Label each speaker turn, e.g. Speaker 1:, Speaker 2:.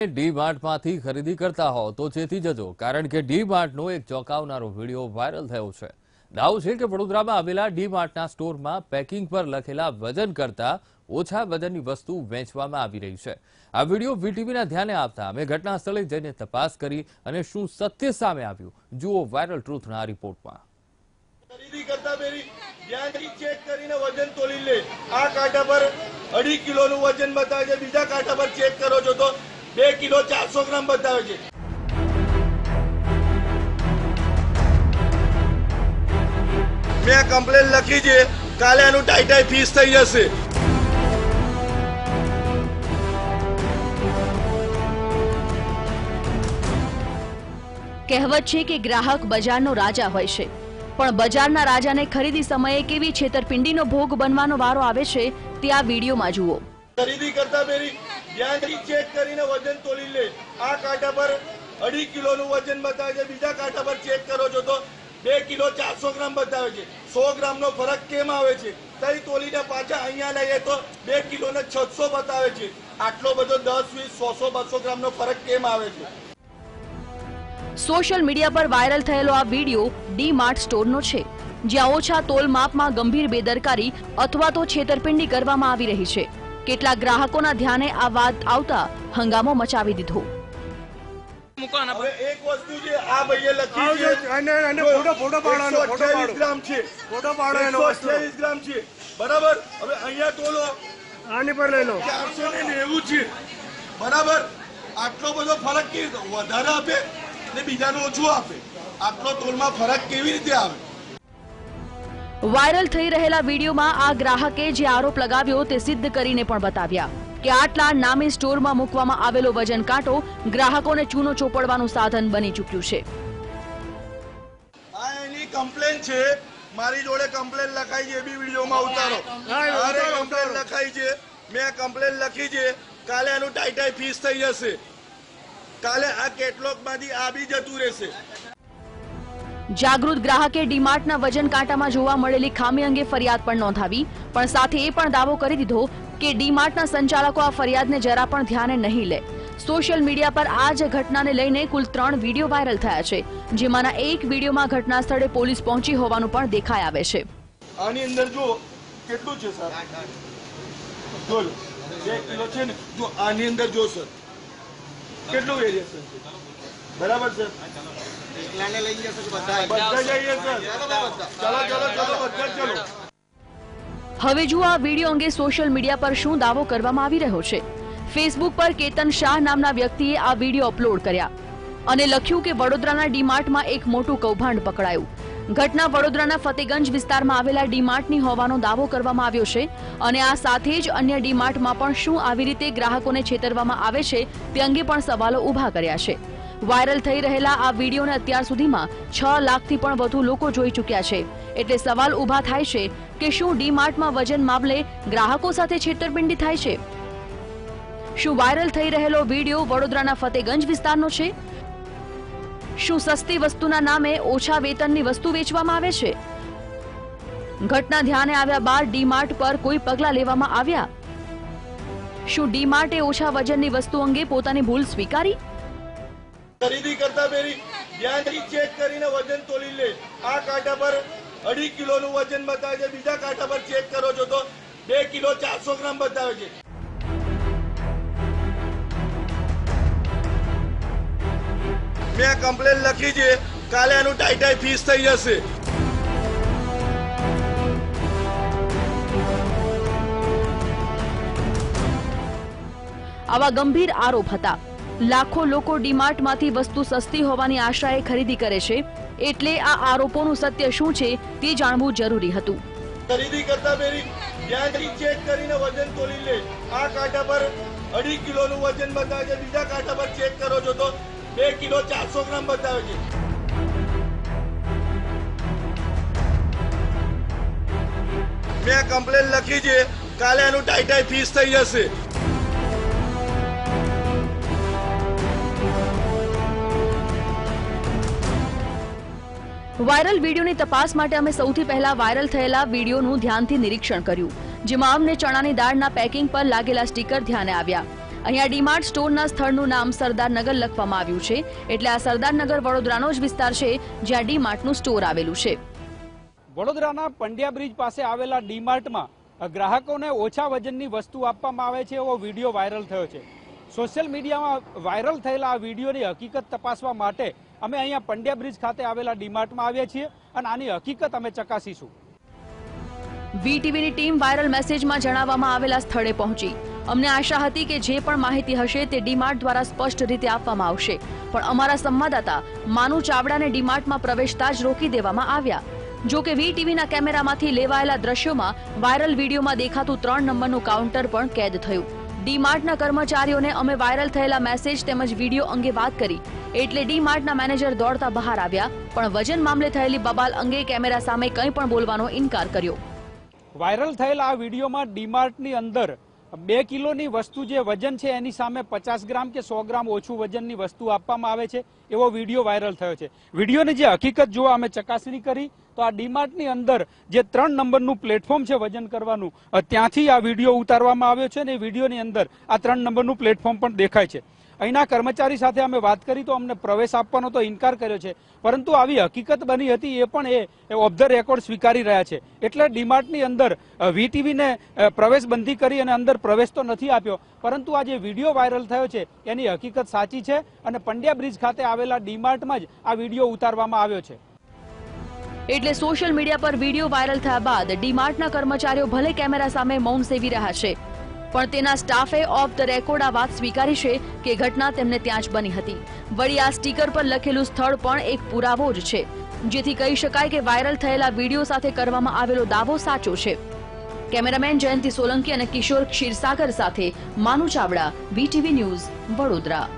Speaker 1: D માર્ટમાંથી ખરીદી કરતા હો તો ચેતી જજો, કારણ કે ડી માર્ટનો એક ચોંકાવનારો વીડિયો વાયરલ થયો છે. દાવ છે કે વડોદરામાં આવેલા ડી માર્ટના સ્ટોરમાં પેકિંગ પર લખેલા વજન કરતા ઓછા વજનની વસ્તુ વેચવામાં આવી રહી છે. આ વીડિયો વીટીવીના ધ્યાને આવતા અમે ઘટના સ્થળે જઈને તપાસ કરી અને શું સત્ય સામે આવ્યું, જુઓ વાયરલ ટ્રુથના રિપોર્ટમાં.
Speaker 2: ખરીદી કરતા પેલી વજન બતાવે છે. બીજા કાંટા પર ચેક કરો છો તો બે કિલો ચારસો ગ્રામ બતાવે છે. મેં કમ્પ્લેન લખી છે કાલે એનું ટાઈ ટાઈ ફીસ થઈ જશે.
Speaker 3: કહેવત છે કે ગ્રાહક બજારનો રાજા હોય છે. પણ બજારના રાજાને ખરીદી સમયે કેવી છેતરપિંડીનો ભોગ બનવાનો વારો આવે છે તે આ વિડીયોમાં જુઓ.
Speaker 2: ખરીદી કરતા પેલી ધ્યાનથી ચેક કરીને વજન તોલી લે. આ કાંટા પર અઢી કિલોનું વજન બતાવે છે. બીજા કાંટા પર ચેક કરો છો તો બે કિલો ચારસો ગ્રામ બતાવે છે. સો ગ્રામનો ફરક કેમ આવે છે? તઈ તોલીને પાછા અહીંયા લઈએ તો બે કિલો ને છસો બતાવે છે. આટલો બધો દસ, વીસ, સો સો, બસો ગ્રામનો ફરક કેમ આવે છે?
Speaker 3: સોશિયલ મીડિયા પર વાયરલ થયેલો આ વીડિયો ડી માર્ટ સ્ટોરનો છે, જ્યાં ઓછા તોલ માપમાં ગંભીર બેદરકારી અથવા તો છેતરપિંડી કરવામાં આવી રહી છે. કેટલાક ગ્રાહકોના ધ્યાને આ વાત આવતા હંગામો મચાવી દીધો.
Speaker 2: એક વસ્તુ છે આ ભાઈએ લખી છે
Speaker 4: અને ફોટો ફોટો પાડવાનો ફોટો
Speaker 2: 128
Speaker 4: પાડો
Speaker 2: ગ્રામ છે.
Speaker 4: ફોટો પાડો એનો
Speaker 2: 128 ગ્રામ છે. બરાબર? હવે અહીંયા તોલો.
Speaker 4: આની પર લઈ લો.
Speaker 2: ચારસો ને નેવું છે. બરાબર? આટલો બધો ફરક કેવી રીતે? વધારે આપે ને બીજાનું ઓછું આપે? આટલો તોલમાં ફરક કેવી રીતે આવે?
Speaker 3: વાયરલ થઈ રહેલા વિડીયોમાં આ ગ્રાહકે જે આરોપ લગાવ્યો તે સિદ્ધ કરીને પણ બતાવ્યા કે આટલા નામી સ્ટોરમાં મૂકવામાં આવેલો વજન કાંટો ગ્રાહકોને ચૂનો ચોપડવાનું સાધન બની ચૂક્યું છે.
Speaker 2: આ એની કમ્પ્લેન છે. મારી જોડે કમ્પ્લેન લખાઈ છે. એ બી વિડીયોમાં ઉતારો. અરે
Speaker 4: ઉતારો,
Speaker 2: કમ્પ્લેન લખાઈ છે. મેં કમ્પ્લેન લખી છે. કાલે આનું ટાઈ ફીસ થઈ જશે. કાલે આ કેટલોગમાંથી આ બી જતું રહેશે.
Speaker 3: જાગૃત ગ્રાહકે ડીમાર્ટના વજન કાંટામાં જોવા મળેલી ખામી અંગે ફરિયાદ પણ નોંધાવી. પણ સાથે એ પણ દાવો કરી દીધો કે ડીમાર્ટના સંચાલકો આ ફરિયાદને જરા પણ ધ્યાને નહીં લે. સોશિયલ મીડિયા પર આ જ ઘટનાને લઈને કુલ ત્રણ વીડિયો વાયરલ થયા છે, જેમાંના એક વિડીયોમાં ઘટના સ્થળે પોલીસ પહોંચી હોવાનું પણ દેખાઈ આવે છે.
Speaker 2: બરાબર, સર? બધા જઈએ સર. ચલો ચલો ચલો બધા ચલો.
Speaker 3: હવે જુઓ આ વીડિયો અંગે સોશિયલ મીડિયા પર શું દાવો કરવામાં આવી રહ્યો છે. ફેસબુક પર કેતન શાહ નામના વ્યક્તિએ આ વીડિયો અપલોડ કર્યા અને લખ્યું કે વડોદરાના ડીમાર્ટમાં એક મોટું કૌભાંડ પકડાયું. ઘટના વડોદરાના ફતેગંજ વિસ્તારમાં આવેલા ડીમાર્ટની હોવાનો દાવો કરવામાં આવ્યો છે અને આ સાથે જ અન્ય ડીમાર્ટમાં પણ શું આવી રીતે ગ્રાહકોને છેતરવામાં આવે છે તે અંગે પણ સવાલો ઊભા કર્યા છે. વાયરલ થઈ રહેલા આ વિડીયોને અત્યાર સુધીમાં છ લાખથી પણ વધુ લોકો જોઈ ચૂક્યા છે. એટલે સવાલ ઊભા થાય છે કે શું ડીમાર્ટમાં વજન મામલે ગ્રાહકો સાથે છેતરપિંડી થાય છે? શું વાયરલ થઈ રહેલો વીડિયો વડોદરાના ફતેગંજ વિસ્તારનો છે? શું સસ્તી વસ્તુના નામે ઓછા વેતનની વસ્તુ વેચવામાં આવે છે? ઘટના ધ્યાને આવ્યા બાદ ડીમાર્ટ પર કોઈ પગલાં લેવામાં આવ્યા? શું ડીમાર્ટે ઓછા વજનની વસ્તુ અંગે પોતાની ભૂલ સ્વીકારી?
Speaker 2: ખરીદી કરતા પહેરી ધ્યાનથી ચેક કરીને વજન તોલી લે. આ કાંટા પર અઢી કિલોનું વજન બતાવે છે. બીજા કાંટા પર ચેક કરો છો તો બે કિલો ચારસો ગ્રામ બતાવે છે. મેં કમ્પ્લેન લખી છે. કાલે આનું ટાઈ ફીસ થઈ જશે.
Speaker 3: આવા ગંભીર આરોપ હતા. લાખો લોકો ડીમાર્ટમાંથી વસ્તુ સસ્તી હોવાની આશાએ ખરીદી કરે છે. એટલે આ આરોપોનું સત્ય શું છે તે જાણવું જરૂરી હતું.
Speaker 2: ખરીદી કરતા પેલી ચેક કરીને વજન તોલી લે. આ કાંટા પર અઢી કિલોનું વજન બતાવે છે. બીજા કાંટા પર ચેક કરો છો તો બે કિલો ચારસો ગ્રામ બતાવે છે. મેં કમ્પ્લેન લખી છે. કાલે એનું ટાઈ ટાઈ ફીસ થઈ જશે.
Speaker 3: વાયરલ વિડીયોની તપાસ માટે અમે સૌથી પહેલા વાયરલ થયેલા વિડીયોનું ધ્યાનથી નિરીક્ષણ કર્યું, જેમાં અમને ચણાની દાળના પેકિંગ પર લાગેલા સ્ટીકર ધ્યાને આવ્યા. અહીંયા ડીમાર્ટ સ્ટોરના સ્થળનું નામ સરદારનગર લખવામાં આવ્યું છે, એટલે આ સરદારનગર વડોદરાનો જ વિસ્તાર છે, જ્યાં ડીમાર્ટનું સ્ટોર આવેલું છે.
Speaker 5: વડોદરાના પંડ્યા બ્રિજ પાસે આવેલા ડીમાર્ટમાં ગ્રાહકોને ઓછા વજનની વસ્તુ આપવામાં આવે છે એવો વીડિયો વાયરલ થયો છે. સોશિયલ મીડિયામાં વાયરલ થયેલા આ વિડીયોની હકીકત તપાસવા માટે અમે અહીંયા પંડ્યા બ્રિજ ખાતે આવેલા ડીમાર્ટમાં આવ્યા છીએ અને આની હકીકત અમે ચકાસીશું.
Speaker 3: વીટીવીની ટીમ વાયરલ મેસેજમાં જણાવવામાં આવેલા સ્થળે પહોંચી. અમને આશા હતી કે જે પણ માહિતી હશે તે ડીમાર્ટ દ્વારા સ્પષ્ટ રીતે આપવામાં આવશે. પણ અમારા સંવાદદાતા માનુ ચાવડાને ડીમાર્ટમાં પ્રવેશતા જ રોકી દેવામાં આવ્યા. જો કે વીટીવીના કેમેરામાંથી લેવાયેલા દ્રશ્યોમાં વાયરલ વિડીયોમાં દેખાતું ત્રણ નંબરનું કાઉન્ટર પણ કેદ થયું. ડીમાર્ટના કર્મચારીઓને અમે વાયરલ થયેલા મેસેજ તેમજ વીડિયો અંગે વાત કરી. એટલે ડીમાર્ટના મેનેજર દોડતા બહાર આવ્યા, પણ વજન મામલે થયેલી બબાલ અંગે કેમેરા સામે કંઈ પણ બોલવાનો ઇનકાર કર્યો.
Speaker 5: વાયરલ થયેલા આ વિડીયોમાં ડીમાર્ટની અંદર બે કિલોની વસ્તુ જે વજન છે એની સામે પચાસ ગ્રામ કે સો ગ્રામ ઓછું વજનની વસ્તુ આપવામાં આવે છે, એવો વીડિયો વાયરલ થયો છે. વિડીયોની જે હકીકત જોવા અમે ચકાસણી કરી તો આ ડીમાર્ટની અંદર જે ત્રણ નંબરનું પ્લેટફોર્મ છે વજન કરવાનું ત્યાંથી આ વીડિયો ઉતારવામાં આવ્યો છે અને એ વિડીયોની અંદર આ ત્રણ નંબરનું પ્લેટફોર્મ પણ દેખાય છે. અહીંના કર્મચારી સાથે અમે વાત કરી તો અમને પ્રવેશ આપવાનો તો ઇનકાર કર્યો છે, પરંતુ આવી હકીકત બની હતી એ પણ એ ઓફ ધ રેકોર્ડ સ્વીકારી રહ્યા છે. એટલે ડીમાર્ટની અંદર વીટીવીને પ્રવેશ બંધી કરી અને અંદર પ્રવેશ તો નથી આપ્યો, પરંતુ આ જે વીડિયો વાયરલ થયો છે એની હકીકત સાચી છે અને પંડ્યા બ્રિજ ખાતે આવેલા ડીમાર્ટમાં જ આ વીડિયો ઉતારવામાં આવ્યો છે.
Speaker 3: એટલે સોશિયલ મીડિયા પર વીડિયો વાયરલ થયા બાદ ડીમાર્ટના કર્મચારીઓ ભલે કેમેરા સામે મૌન સેવી રહ્યા છે. પણ તેના સ્ટાફે ઓફ ધ રેકોર્ડ આ વાત સ્વીકારી છે કે ઘટના તેમને ત્યાં જ બની હતી. વળી આ સ્ટીકર પર લખેલું સ્થળ પણ એક પુરાવો જ છે. જેથી કહી શકાય કે વાયરલ થયેલા વીડિયો સાથે કરવામાં આવેલો દાવો સાચો છે. કેમેરામેન જયંતિ સોલંકી અને કિશોર ક્ષીરસાગર સાથે માનુ ચાવડા, વીટીવી ન્યૂઝ, વડોદરા.